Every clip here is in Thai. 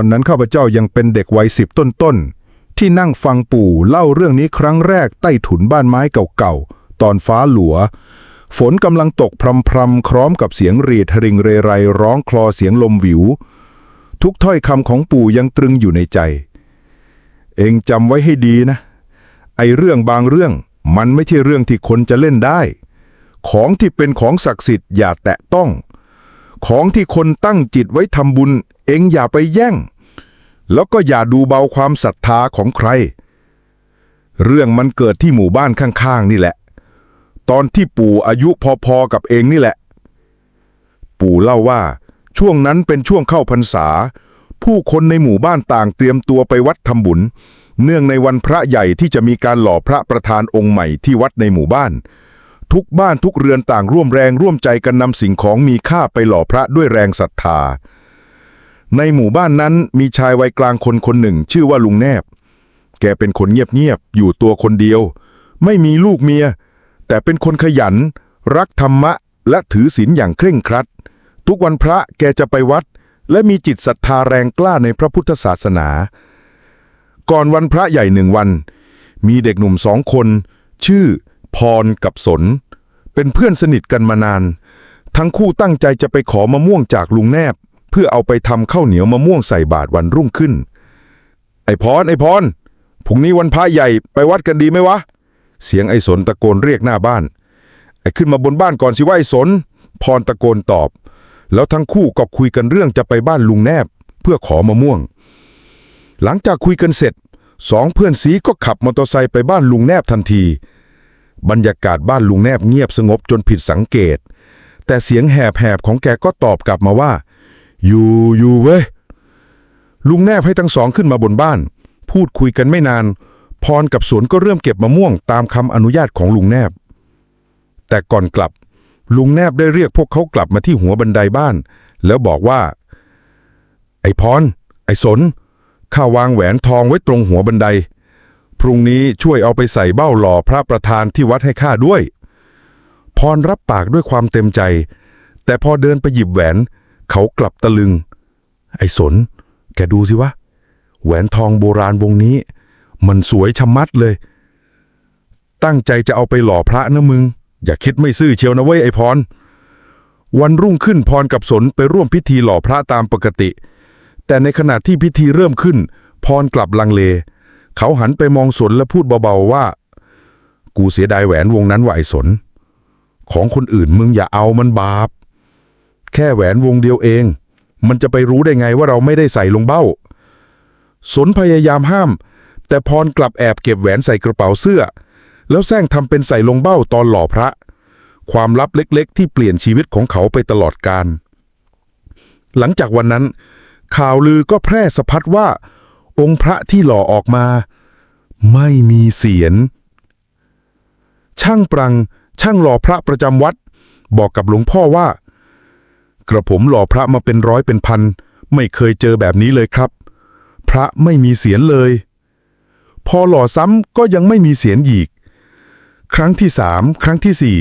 ตอนนั้นข้าพเจ้ายังเป็นเด็กวัยสิบต้นๆ ที่นั่งฟังปู่เล่าเรื่องนี้ครั้งแรกใต้ถุนบ้านไม้เก่าๆ ตอนฟ้าหลัว ฝนกำลังตกพรำๆ คร้อมกับเสียงเรียดริงเรไรร้องคลอเสียงลมวิว ทุกถ้อยคำของปู่ยังตรึงอยู่ในใจ เองจำไว้ให้ดีนะ ไอเรื่องบางเรื่องมันไม่ใช่เรื่องที่คนจะเล่นได้ ของที่เป็นของศักดิ์สิทธิ์อย่าแตะต้อง ของที่คนตั้งจิตไว้ทำบุญ เองอย่าไปแย่ง แล้วก็อย่าดูเบาความศรัทธาของใคร เรื่องมันเกิดที่หมู่บ้านข้างๆ นี่แหละ ตอนที่ปู่อายุพอๆกับเองนี่แหละ ปู่เล่าว่า ช่วงนั้นเป็นช่วงเข้าพรรษา ผู้คนในหมู่บ้านต่างเตรียมตัวไปวัดทำบุญ เนื่องในวันพระใหญ่ที่จะมีการหล่อพระประธานองค์ใหม่ที่วัดในหมู่บ้านทุกบ้านทุกเรือนต่างร่วมแรงร่วมใจกันนำสิ่งของมีค่าไปหล่อพระด้วยแรงศรัทธา ในหมู่บ้านนั้นมีชายวัยกลางคนคนหนึ่ง ชื่อว่าลุงแนบ แกเป็นคนเงียบๆ อยู่ตัวคนเดียว ไม่มีลูกเมีย แต่เป็นคนขยัน รักธรรมะ และถือศีลอย่างเคร่งครัด ทุกวันพระแกจะไปวัด และมีจิตศรัทธาแรงกล้าในพระพุทธศาสนา ก่อนวันพระใหญ่หนึ่งวัน มีเด็กหนุ่มสองคน ชื่อ พรกับสน เป็นเพื่อนสนิทกันมานาน ทั้งคู่ตั้งใจจะไปขอมะม่วงจากลุงแนบ เพื่อเอาไปทำข้าวเหนียวมะม่วงใส่บาตรวันรุ่งขึ้น ไอพรไอพรพรุ่งนี้วันพระใหญ่ไปวัดกันดีไหมวะ เสียงไอสนตะโกนเรียกหน้าบ้าน ไอขึ้นมาบนบ้านก่อนสิว่าไอสน พรตะโกนตอบ แล้วทั้งคู่ก็คุยกันเรื่องจะไปบ้านลุงแนบ เพื่อขอมะม่วง หลังจากคุยกันเสร็จสองเพื่อนสีก็ขับมอเตอร์ไซค์ไปบ้านลุงแนบทันที บรรยากาศบ้านลุงแนบเงียบสงบจนผิดสังเกต แต่เสียงแหบๆของแกก็ตอบกลับมาว่า อยู่อยู่เว้ย ลุงแนบให้ทั้งสองขึ้นมาบนบ้าน พูดคุยกันไม่นาน พรกับสวนก็เริ่มเก็บมะม่วงตามคำอนุญาตของลุงแนบ แต่ก่อนกลับ ลุงแนบได้เรียกพวกเขากลับมาที่หัวบันไดบ้าน แล้วบอกว่า ไอ้พร ไอ้สน ข้าวางแหวนทองไว้ตรงหัวบันได พรุ่งนี้ช่วยเอาไปใส่เบ้าหล่อพระประธานที่วัดให้ข้าด้วย พรรับปากด้วยความเต็มใจ แต่พอเดินไปหยิบแหวน เขากลับตะลึง ไอ้สน แกดูสิวะ แหวนทองโบราณวงนี้ มันสวยชะมัดเลย ตั้งใจจะเอาไปหล่อพระนะมึง อย่าคิดไม่ซื่อเชียวนะเว้ยไอพร วันรุ่งขึ้นพรกับสนไปร่วมพิธีหล่อพระตามปกติ แต่ในขณะที่พิธีเริ่มขึ้น พรกลับลังเล เขาหันไปมองสนและพูดเบาๆว่า กูเสียดายแหวนวงนั้นว่าไอสน ของคนอื่นมึงอย่าเอามันบาป แค่แหวนวงเดียวเอง มันจะไปรู้ได้ไงว่าเราไม่ได้ใส่ลงเบ้า สนพยายามห้าม แต่พรกลับแอบเก็บแหวนใส่กระเป๋าเสื้อ แล้วแซงทำเป็นใส่ลงเบ้าตอนหล่อพระ ความลับเล็ก ๆ ที่เปลี่ยนชีวิตของเขาไปตลอดกาลหลังจากวันนั้น ข่าวลือก็แพร่สะพัดว่า องค์พระที่หล่อออกมา ไม่มีเสียน ช่างปรัง ช่างหล่อพระประจำวัด บอกกับหลวงพ่อว่า กระผมหล่อพระมาเป็นร้อยเป็นพัน ไม่เคยเจอแบบนี้เลยครับ พระไม่มีเสียนเลย พอหล่อซ้ำก็ยังไม่มีเสียนอีก ครั้งที่สามครั้งที่สี่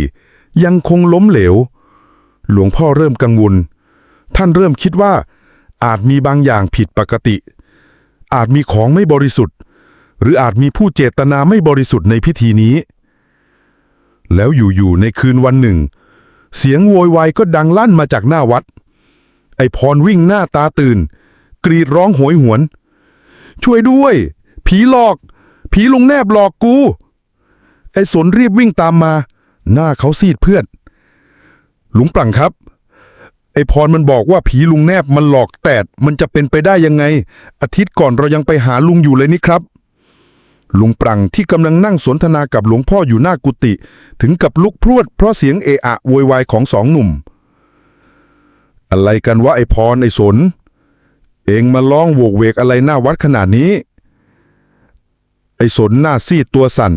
ยังคงล้มเหลว หลวงพ่อเริ่มกังวล ท่านเริ่มคิดว่า อาจมีบางอย่างผิดปกติ อาจมีของไม่บริสุทธิ์ หรืออาจมีผู้เจตนาไม่บริสุทธิ์ในพิธีนี้ แล้วอยู่ๆในคืนวันหนึ่ง เสียงโวยวายก็ดังลั่นมาจากหน้าวัด ไอพรวิ่งหน้าตาตื่น กรีดร้องโหยหวน ช่วยด้วย ผีหลอก ผีลุงแนบหลอกกู ไอ้สนรีบวิ่งตามมา หน้าเขาซีดเพื่อน ลุงปลังครับ ไอ้พรมันบอกว่าผีลุงแนบมันหลอกแตดมันจะเป็นไปได้ยังไง อาทิตย์ก่อนเรายังไปหาลุงอยู่เลยนี่ครับ ลุงปรังที่กำลังนั่งสนทนากับหลวงพ่ออยู่หน้ากุฏิถึงกับลุกพรวดเพราะเสียงเอะอะโวยวายของสองหนุ่ม อะไรกันวะไอพรไอสน เองมาร้องโวกเวกอะไรหน้าวัดขนาดนี้ ไอสนหน้าซีดตัวสั่น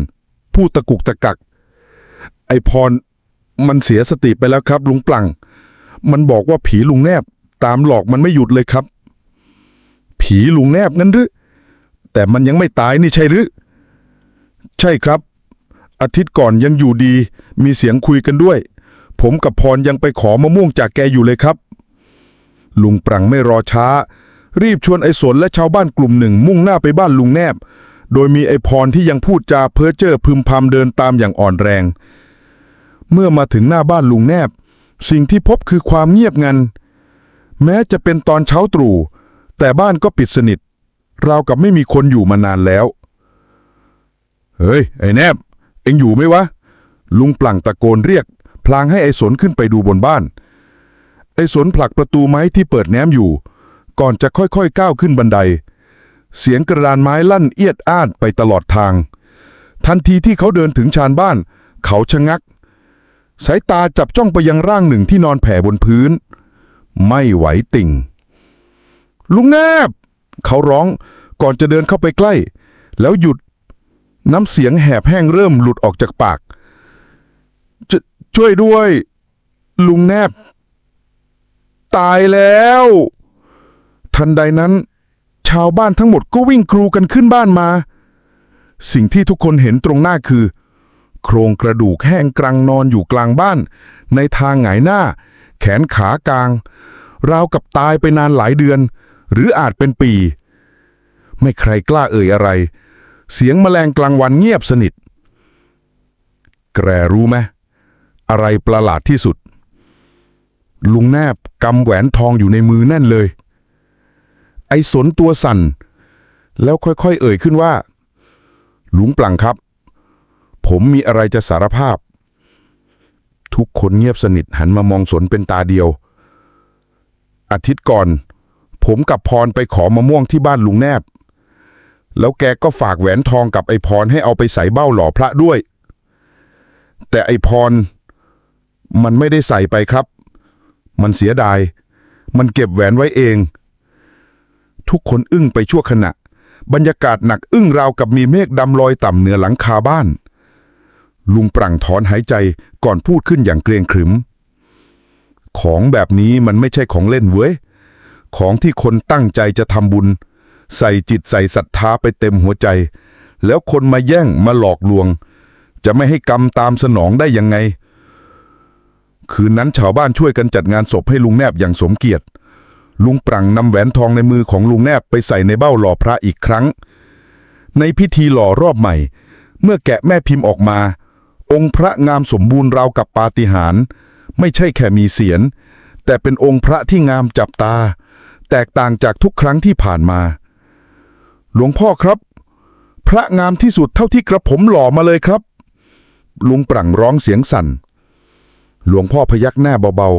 พูดตะกุกตะกัก ไอพรมันเสียสติไปแล้วครับลุงปลัง มันบอกว่าผีลุงแนบ ตามหลอกมันไม่หยุดเลยครับ ผีลุงแนบงั้นหรือแต่มันยังไม่ตายนี่ใช่หรือ ใช่ครับ อาทิตย์ก่อนยังอยู่ดี มีเสียงคุยกันด้วย ผมกับพรยังไปขอมะม่วงจากแกอยู่เลยครับ ลุงปรังไม่รอช้า รีบชวนไอ้สนและชาวบ้านกลุ่มหนึ่งมุ่งหน้าไปบ้านลุงแนบ โดยมีไอ้พรที่ยังพูดจาเพ้อเจ้อพึมพำเดินตามอย่างอ่อนแรง เมื่อมาถึงหน้าบ้านลุงแนบ สิ่งที่พบคือความเงียบงัน แม้จะเป็นตอนเช้าตรู่แต่บ้านก็ปิดสนิทราวกับไม่มีคนอยู่มานานแล้ว เฮ้ย ไอ้แนบ เอ็งอยู่ไหมวะ ลุงปลั่งตะโกนเรียก พลางให้ไอ้สนขึ้นไปดูบนบ้าน ไอ้สนผลักประตูไม้ที่เปิดแง้มอยู่ ก่อนจะค่อยๆก้าวขึ้นบันได เสียงกระดานไม้ลั่นเอียดอาดไปตลอดทาง ทันทีที่เขาเดินถึงชานบ้าน เขาชะงัก สายตาจับจ้องไปยังร่างหนึ่งที่นอนแผ่บนพื้น ไม่ไหวติ่ง ลุงแนบ เขาร้องก่อนจะเดินเข้าไปใกล้ แล้วหยุด น้ำเสียงแหบแห้งเริ่มหลุดออกจากปากชช่วยด้วย ลุงแนบ ตายแล้ว ทันใดนั้น ชาวบ้านทั้งหมดก็วิ่งกรูกันขึ้นบ้านมา สิ่งที่ทุกคนเห็นตรงหน้าคือ โครงกระดูกแห้งกรังนอนอยู่กลางบ้าน ในทางหงายหน้า แขนขากลาง ราวกับตายไปนานหลายเดือน หรืออาจเป็นปี ไม่ใครกล้าเอ่ยอะไร เสียงแมลงกลางวันเงียบสนิท แกรู้ไหมอะไรประหลาดที่สุด ลุงแนบกำแหวนทองอยู่ในมือแน่นเลย ไอ้สนตัวสั่น แล้วค่อยๆ เอ่ยขึ้นว่า ลุงปลังครับ ผมมีอะไรจะสารภาพ ทุกคนเงียบสนิทหันมามองสนเป็นตาเดียว อาทิตย์ก่อน ผมกับพรไปขอมะม่วงที่บ้านลุงแนบ แล้วแกก็ฝากแหวนทองกับไอพรให้เอาไปใส่เบ้าหล่อพระด้วย แต่ไอพรมันไม่ได้ใส่ไปครับ มันเสียดาย มันเก็บแหวนไว้เอง ทุกคนอึ้งไปชั่วขณะ บรรยากาศหนักอึ้งราวกับมีเมฆดำลอยต่ำเหนือหลังคาบ้าน ลุงปรั่งถอนหายใจก่อนพูดขึ้นอย่างเกรงขรึม ของแบบนี้มันไม่ใช่ของเล่นเว้ย ของที่คนตั้งใจจะทำบุญ ใส่จิตใส่ศรัทธาไปเต็มหัวใจ แล้วคนมาแย่งมาหลอกลวง จะไม่ให้กรรมตามสนองได้ยังไง คืนนั้นชาวบ้านช่วยกันจัดงานศพให้ลุงแนบอย่างสมเกียรติ ลุงปรังนำแหวนทองในมือของลุงแนบไปใส่ในเบ้าหล่อพระอีกครั้ง ในพิธีหล่อรอบใหม่ เมื่อแกะแม่พิมพ์ออกมา องค์พระงามสมบูรณ์ราวกับปาฏิหาริย์ไม่ใช่แค่มีเสียนแต่เป็นองค์พระที่งามจับตา แตกต่างจากทุกครั้งที่ผ่านมา หลวงพ่อครับ พระงามที่สุดเท่าที่กระผมหล่อมาเลยครับ ลุงปรั่งร้องเสียงสั่น หลวงพ่อพยักหน้าเบา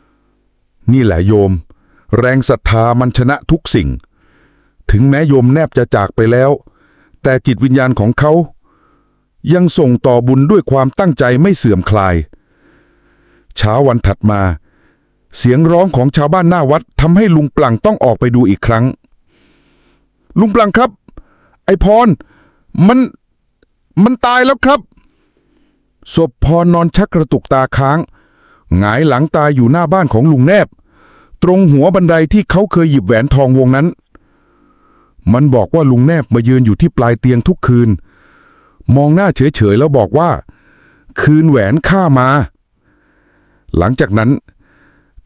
ๆ นี่แหละโยม แรงศรัทธามันชนะทุกสิ่ง ถึงแม้โยมแนบจะจากไปแล้ว แต่จิตวิญญาณของเขา ยังส่งต่อบุญด้วยความตั้งใจไม่เสื่อมคลาย เช้าวันถัดมา เสียงร้องของชาวบ้านหน้าวัดทำให้ลุงปลังต้องออกไปดูอีกครั้ง ลุงปลังครับ ไอพร มัน มันตายแล้วครับ ศพพรนอนชักกระตุกตาค้าง หงายหลังตายอยู่หน้าบ้านของลุงแนบ ตรงหัวบันไดที่เขาเคยหยิบแหวนทองวงนั้น มันบอกว่าลุงแนบมายืนอยู่ที่ปลายเตียงทุกคืน มองหน้าเฉยๆแล้วบอกว่า คืนแหวนข้ามา หลังจากนั้น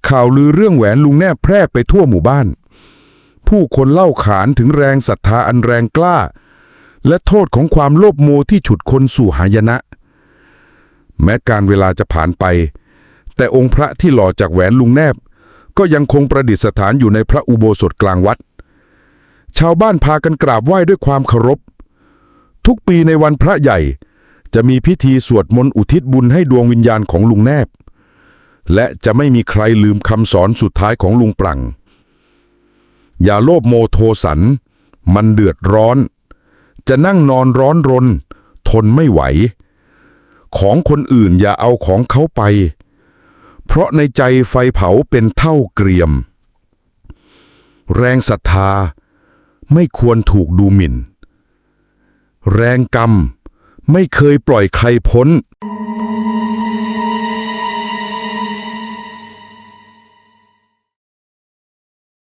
ข่าวลือเรื่องแหวนลุงแนบแพร่ไปทั่วหมู่บ้าน ผู้คนเล่าขานถึงแรงศรัทธาอันแรงกล้า และโทษของความโลภโมที่ฉุดคนสู่หายนะ แม้การเวลาจะผ่านไป แต่องค์พระที่หล่อจากแหวนลุงแนบ ก็ยังคงประดิษฐานอยู่ในพระอุโบสถกลางวัด ชาวบ้านพากันกราบไหว้ด้วยความเคารพ ทุกปีในวันพระใหญ่ จะมีพิธีสวดมนต์อุทิศบุญให้ดวงวิญญาณของลุงแนบและจะไม่มีใครลืมคำสอนสุดท้ายของลุงปรัง อย่าโลภโมโทสัน มันเดือดร้อน จะนั่งนอนร้อนรน ทนไม่ไหว ของคนอื่นอย่าเอาของเขาไป เพราะในใจไฟเผาเป็นเท่าเกรียม แรงศรัทธาไม่ควรถูกดูหมิ่น แรงกรรมไม่เคยปล่อยใครพ้น